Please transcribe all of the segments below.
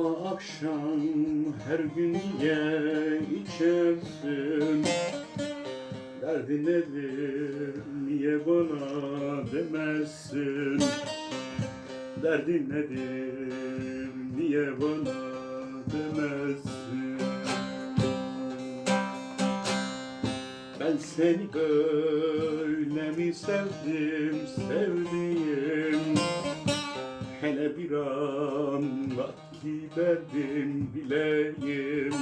akşam her gün ye içersin. Derdi nedir niye bana demezsin? Derdi nedir niye bana demezsin? Ben seni böyle mi sevdim sevdiğim? Hele bir anlat ki derdim bileyim.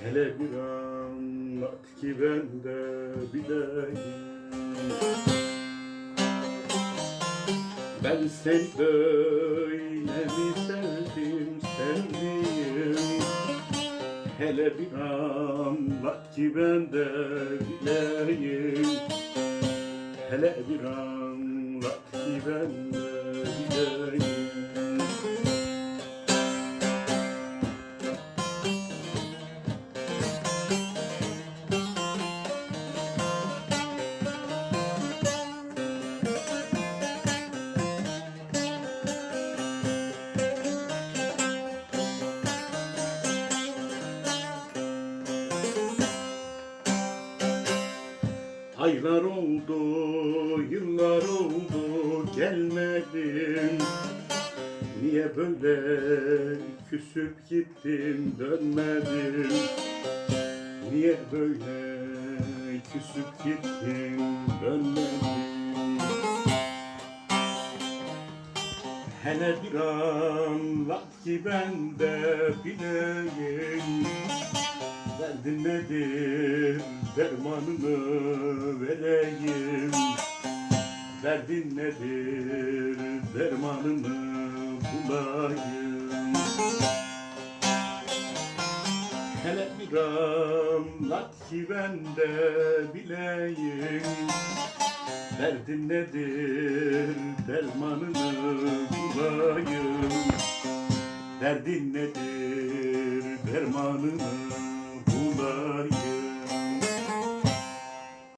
Hele bir anlat ki ben de bileyim. Ben seni böyle mi sevdim sevdiğim? Hele bir anlat ki ben de bileyim. Hele bir anlat ki ben de Aylar oldu, yıllar oldu gelmedin Niye böyle küsüp gittin dönmedin Niye böyle küsüp gittin dönmedin Hele bir anlat ki ben de bileyim. Derdin nedir dermanını vereyim. Derdin nedir? Dermanını bulayım. Hele bir anlat ki ben de bileyim. Derdin nedir? Dermanını bulayım. Derdin nedir? Dermanını bulayım